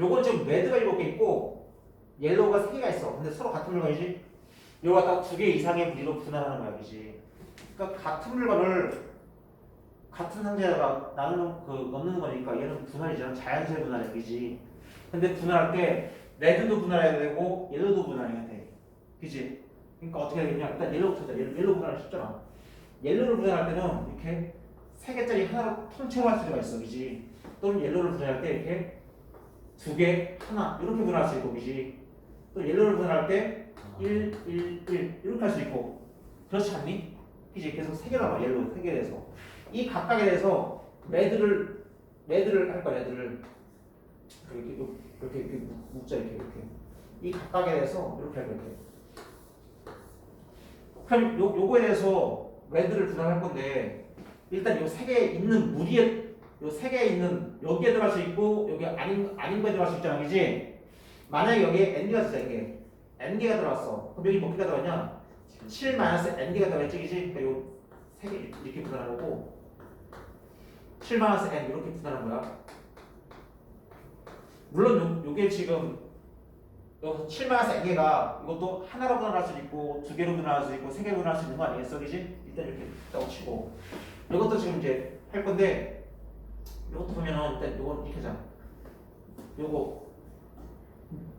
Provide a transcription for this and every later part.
요건 지금 레드가 일곱 개 있고 옐로우가 세 개가 있어. 근데 서로 같은 물건이지. 요거 갖다 두 개 이상의 무리로 분할하는 거야, 그지? 그러니까 같은 물건을 같은 상자에다가 나누는 그 넣는 거니까 얘는 분할이잖아. 자연스레 분할이야, 그지? 근데 분할할 때 레드도 분할해야 되고 옐로우도 분할해야 돼, 그지? 그러니까 어떻게 해야 되냐? 일단 옐로우부터 자 옐로우, 옐로우 분할이 쉽잖아. 옐로우를 분할할 때는 이렇게 세 개짜리 하나로 통째로 할 수가 있어, 그지? 또는 옐로우를 분할할 때 이렇게 두 개, 하나 이렇게 분할할 수 있고, 그지? 또 옐로우를 분할할 때 1, 1, 1 이렇게 할 수 있고 그렇지 않니? 그지? 계속 세 개로 나와 옐로우 세 개에 대해서 이 각각에 대해서 레드를 레드를 할 거야 레드를 이렇게 이렇게, 이렇게, 이렇게 묶- 묶자 이렇게 이렇게 이 각각에 대해서 이렇게 할 거야 그럼 요, 요거에 대해서 레드를 분할할 건데 일단 요 세 개에 있는 무리에 요 세 개에 있는 여기에 들어갈 수 있고 여기 아닌 아닌 거에 들어갈 수 있잖아 그지? 만약에 여기에 n개가 n개 n개가 들어왔어 그럼 여기 몇 개가 들어갔냐 7 마이너스 n개가 들어갔지 그지? 그러니까 요세 개 이렇게 분할한 거고 7 마이너스 n 이렇게 분할한 거야 물론 요, 요게 지금 여기서 7 마이너스 n개가 이것도 하나로 분할할 수 있고 두 개로 분할할 수 있고 세 개로 분할할 수 있는 거 아니겠어 그지? 일단 이렇게 따고 치고 이것도 지금 이제 할 건데 이것도 보면은 일단 요건 이렇게 하자. 요거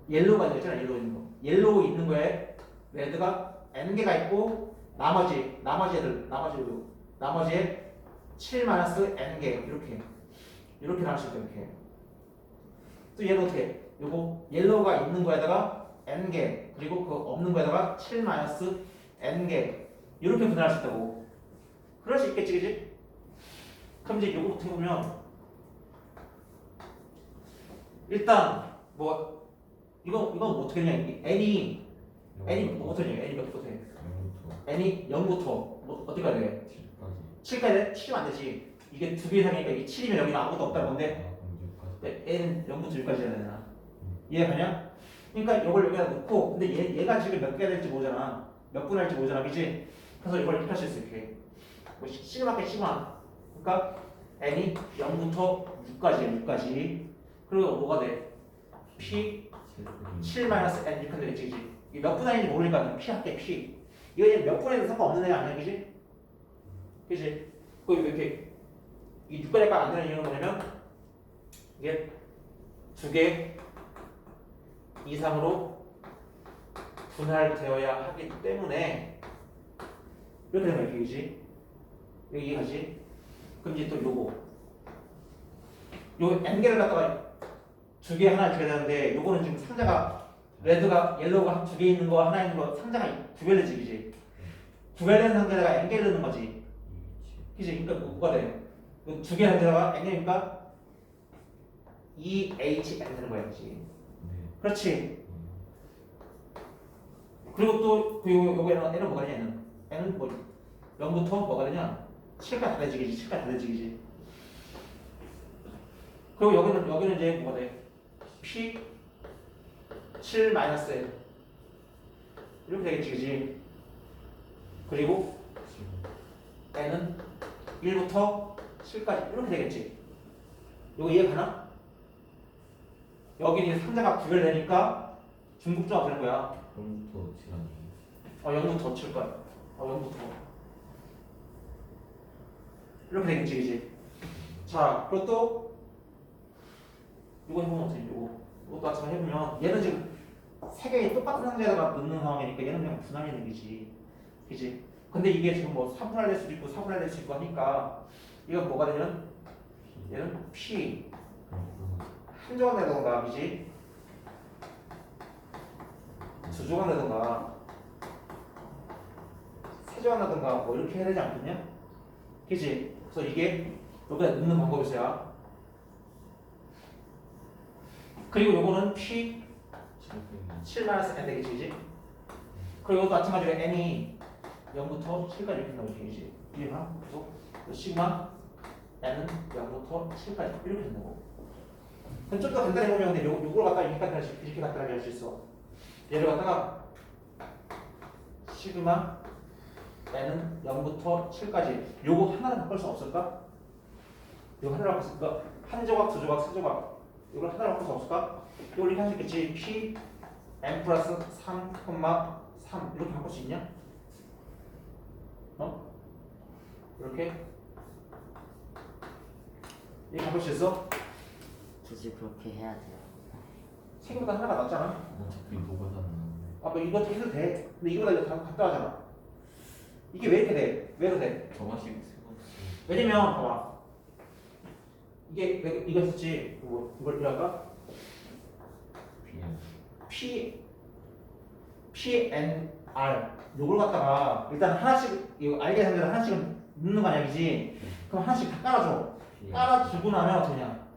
옐로우가 있잖아 옐로우 있는 거. 옐로우 있는 거에 레드가 n개가 있고 나머지 나머지 애들 나머지 요 나머지에 7 마이너스 n개 이렇게. 이렇게 나올 수 있다 이렇게. 또 얘는 어떻게 요거 옐로우가 있는 거에다가 n개 그리고 그 없는 거에다가 7 마이너스 n개. 이렇게 분할할 수 있다고. 그럴 수 있겠지 그지? 그럼 이제 요거부터 해보면 일단 뭐 이거 이건 어떻게 했냐? 이게 n이 n이 뭐부터 냐? N이 몇 부터 해 n이 0부터. 뭐 어떻게 해야 돼? 7까지. 7이면 안 되지. 이게 두 개 이상이니까 이게 7이면 여기는 아무것도 없다는 건데 네, n은 0부터 6까지 해야 되나? 이해가냐? 그러니까 이걸 여기다 놓고 근데 얘, 얘가 지금 몇 개가 될지 모르잖아. 몇 분 할지 모르잖아 그지? 그래서 이걸 이렇게 할수 있어 이렇게. 뭐 시- 시그마께 시그마. 그러니까 n이 0부터 6까지야 6까지 그리고 뭐가 돼? p 7 마이너스 n 이렇게 되겠지 그지? 이게 몇 분할인지 모르니까 p 할게 p 이거 이제 몇 분해도 상관없는 애가 아니야 그지? 그지? 그 이렇게 이 6까지가 안 되는 이유는 뭐냐면 이게 두 개 이상으로 분할되어야 하기 때문에 이렇게 되는 거야? 여기 이해가지? 그럼 이제 또 요거 요 n개를 갖다가 두 개 하나 줘야 되는데 요거는 지금 상자가 레드가 옐로우가 두 개 있는 거 하나 있는 거 상자가 두 개를 지기지? 두 개 되는 상자에다가 n개를 넣는 거지. 그지? 그러니까 뭐가 돼? 두개 상자가 n개니까 E H N 되는 거야 그지? 그렇지? 그리고 또 그리고 요거에는 N은 뭐가 되냐? N은 N은 뭐 0부터 뭐가 되냐? 7가 다 되지기지? 7가 다 되지기지? 그리고 여기는 여기는 이제 뭐가 돼 P 7 마이너스 N 이렇게 되겠지 그지 그리고 N은 1부터 7까지 이렇게 되겠지 이거 이해 가나? 여기는 상자가 구별되니까 중국조합 되는 거야 그럼부터 시간이 어, 0부터 칠 거야. 어, 0부터. 이렇게 되겠지, 그지? 자, 그리고 또, 이거 해보면 어떻게, 이거. 이것도 아까 해보면, 얘는 지금 세 개의 똑같은 상자에다가 넣는 상황이니까 얘는 그냥 분할이 얘기지. 그지? 근데 이게 지금 뭐 3분할 될 수도 있고 4분할 될수 있고 하니까, 이건 뭐가 되냐면, 얘는 P. 한 조각 내던가, 그지? 두 조각 내던가, 세 조각 내던가, 뭐 이렇게 해야 되지 않겠냐? 그지? 그래서 이게 여기다 넣는 방법이서야. 그리고 요거는 P 7 마이너스 n 되겠지, 그지? 그리고 이것도 마찬가지로 n이 0부터 7까지 이렇게 된다고 얘기지. 이해가? 요 시그마 n은 0부터 7까지 이렇게 된다고. 그럼 좀더 간단히 보면 근데 요, 요걸 갖다 이렇게 간단하게 이렇게 간단하게 할 수 있어. 얘를 갖다가 시그마 n은 0부터 7까지 요거 하나를 바꿀 수 없을까? 요거 하나를 바꿀 수 있을까? 한 조각, 두 조각, 세 조각 이걸 하나로 바꿀 수 없을까? 이걸 이렇게 할 수 있겠지. P n 플러스 3, 3 이렇게 바꿀 수 있냐? 어? 이렇게 이렇게 바꿀 수 있어? 굳이 그렇게 해야 돼요. 세 개보다 하나가 낫잖아. 어차피 노가다는 아빠 이거 해도 돼. 근데 이거보다 이거 다 간단하잖아. 이게 왜 이렇게 돼? 왜 이렇게 돼? 저만씩 생각했어. 왜냐면 봐봐. 이게 이거 했었지. 뭐 이걸 이렇게 할까? 비행. P P N R 요걸 갖다가 일단 하나씩 이거 알게 상자를 하나씩은 넣는 거 아니야, 그지? 그럼 하나씩 다 깔아줘. 비행. 깔아주고 나면 그냥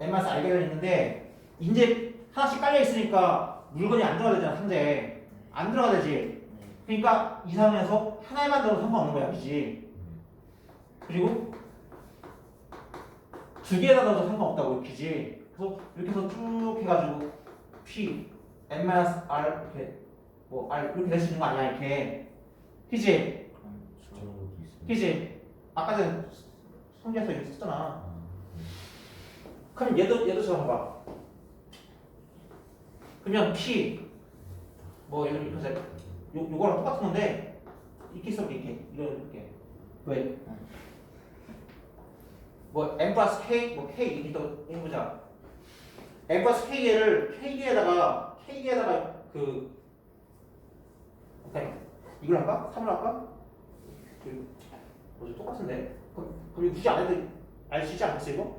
엠마스 알게가 있는데 이제 하나씩 깔려 있으니까 물건이 안 들어가 되잖아 상자에 안 들어가 되지. 네. 그러니까 이 상황에서 하나만 들어도 상관없는 거야, 그지? 그리고 두 개에다 넣어도 상관없다고 이렇게지. 그래서 이렇게 해서 쭉 해가지고 P, N-R 이렇게 뭐 R 이렇게 될 수 있는 거 아니야 이렇게. 그지? 그지? 아까 전에 성기에서 이렇게 썼잖아. 아, 그럼 얘도 얘도 저 봐봐. 그러면 P 뭐 예를 들어 이렇게 요 요거랑 똑같은 건데 이렇게 써 이렇게 이렇게 왜? 뭐 M 플러스 K 뭐 K 이렇게 또 해보자. M 플러스 K를 K에다가 K에다가 그 오케이 이걸 할까? 3을 할까? 그 뭐지 똑같은데? 그럼 그럼 굳이 안 해도 알 수 있지 않겠어 이거?